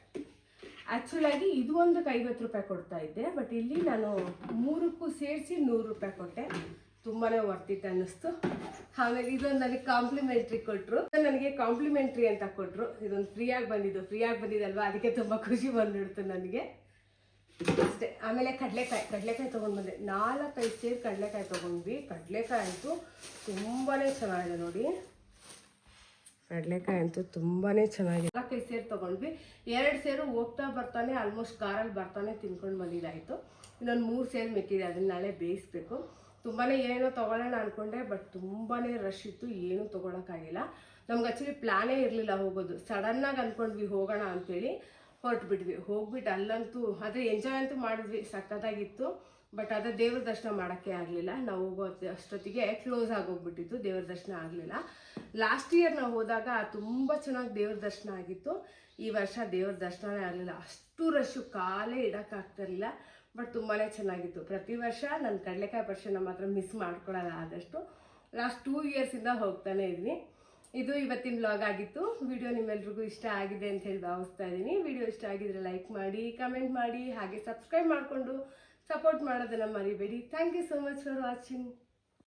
ಆ್ಯಕ್ಚುಲಾಗಿ ಇದು ಒಂದಕ್ಕೆ ಐವತ್ತು ರೂಪಾಯಿ ಕೊಡ್ತಾ ಇದ್ದೆ ಬಟ್ ಇಲ್ಲಿ ನಾನು ಮೂರಕ್ಕೂ ಸೇರಿಸಿ ನೂರು ರೂಪಾಯಿ ಕೊಟ್ಟೆ. ತುಂಬಾ ವರ್ತಿತ್ತು ಅನ್ನಿಸ್ತು. ಆಮೇಲೆ ಇದೊಂದು ನನಗೆ ಕಾಂಪ್ಲಿಮೆಂಟ್ರಿ ಕೊಟ್ಟರು ನನಗೆ ಕಾಂಪ್ಲಿಮೆಂಟ್ರಿ ಅಂತ ಕೊಟ್ಟರು ಇದೊಂದು ಫ್ರೀಯಾಗಿ ಬಂದಿದ್ದು. ಫ್ರೀಯಾಗಿ ಬಂದಿದ್ದಲ್ವಾ? ಅದಕ್ಕೆ ತುಂಬ ಖುಷಿ ಬಂದ್ಬಿಡ್ತು ನನಗೆ. ಅಷ್ಟೇ. ಆಮೇಲೆ ಕಡಲೆಕಾಯಿ ಕಡಲೆಕಾಯಿ ತೊಗೊಂಡ್ಬಂದೆ ನಾಲ್ಕೈದು ಸೇರಿ ಕಡಲೆಕಾಯಿ ತೊಗೊಂಡ್ವಿ. ಕಡಲೆಕಾಯಿ ಅಂತೂ ತುಂಬಾ ಚೆನ್ನಾಗಿದೆ ನೋಡಿ. ಕಡಲೆಕಾಯಿ ಅಂತೂ ತುಂಬಾ ಚೆನ್ನಾಗಿದೆ. ನಾಲ್ಕೈದು ಸೇರು ತಗೊಂಡ್ವಿ. ಎರಡು ಸೇರು ಹೋಗ್ತಾ ಬರ್ತಾನೆ ಆಲ್ಮೋಸ್ಟ್ ಕಾರಲ್ಲಿ ಬರ್ತಾನೆ ತಿನ್ಕೊಂಡು ಬಂದಿದ್ದಾಯಿತು. ಇನ್ನೊಂದು ಮೂರು ಸೇರು ಮೆಕ್ಕಿದೆ ಅದನ್ನ ನಾಳೆ ಬೇಯಿಸ್ಬೇಕು. ತುಂಬಾ ಏನೇನೋ ತೊಗೊಳ್ಳೋಣ ಅಂದ್ಕೊಂಡೆ ಬಟ್ ತುಂಬಾ ರಶ್ ಇತ್ತು, ಏನೂ ತೊಗೊಳಕ್ಕಾಗಿಲ್ಲ. ನಮ್ಗೆ ಆ್ಯಕ್ಚುಲಿ ಪ್ಲಾನೇ ಇರಲಿಲ್ಲ ಹೋಗೋದು. ಸಡನ್ನಾಗಿ ಅಂದ್ಕೊಂಡ್ವಿ ಹೋಗೋಣ ಅಂತೇಳಿ ಹೊರಟ್ಬಿಟ್ವಿ. ಹೋಗ್ಬಿಟ್ಟು ಅಲ್ಲಂತೂ, ಆದರೆ ಎಂಜಾಯ್ ಅಂತೂ ಮಾಡಿದ್ವಿ, ಸಖತ್ತಾಗಿತ್ತು. ಬಟ್ ಅದೇ ದೇವ್ರ ದರ್ಶನ ಮಾಡೋಕ್ಕೆ ಆಗಲಿಲ್ಲ. ನಾವು ಅಷ್ಟೊತ್ತಿಗೆ ಕ್ಲೋಸ್ ಆಗೋಗ್ಬಿಟ್ಟಿತ್ತು ದೇವ್ರ ದರ್ಶನ ಆಗಲಿಲ್ಲ. ಲಾಸ್ಟ್ ಇಯರ್ ನಾವು ಹೋದಾಗ ತುಂಬ ಚೆನ್ನಾಗಿ ದೇವ್ರ ದರ್ಶನ ಆಗಿತ್ತು. ಈ ವರ್ಷ ದೇವ್ರ ದರ್ಶನವೇ ಆಗಲಿಲ್ಲ. ಅಷ್ಟು ರಶ್ಶು ಕಾಲೇ ಇಡೋಕ್ಕಾಗ್ತಿರಲಿಲ್ಲ ಬಟ್ ತುಂಬಾ ಚೆನ್ನಾಗಿತ್ತು. ಪ್ರತಿ ವರ್ಷ ನನ್ನ ಕಡಲೆಕಾಯಿ ಪರ್ಶನ ಮಾತ್ರ ಮಿಸ್ ಮಾಡ್ಕೊಳ್ಳಲ್ಲ ಆದಷ್ಟು. ಲಾಸ್ಟ್ ಟೂ ಇಯರ್ಸಿಂದ ಹೋಗ್ತಾನೆ ಇದ್ದೀನಿ. ಇದು ಇವತ್ತಿನ ಬ್ಲಾಗ್ ಆಗಿತ್ತು. ವಿಡಿಯೋ ನಿಮ್ಮೆಲ್ರಿಗೂ ಇಷ್ಟ ಆಗಿದೆ ಅಂತ ಹೇಳಿ ಭಾವಿಸ್ತಾ ಇದ್ದೀನಿ. ವಿಡಿಯೋ ಇಷ್ಟ ಆಗಿದ್ರೆ ಲೈಕ್ ಮಾಡಿ ಕಮೆಂಟ್ ಮಾಡಿ, ಹಾಗೆ ಸಬ್ಸ್ಕ್ರೈಬ್ ಮಾಡಿಕೊಂಡು ಸಪೋರ್ಟ್ ಮಾಡೋದನ್ನು ಮರಿಬೇಡಿ. Thank you so much for watching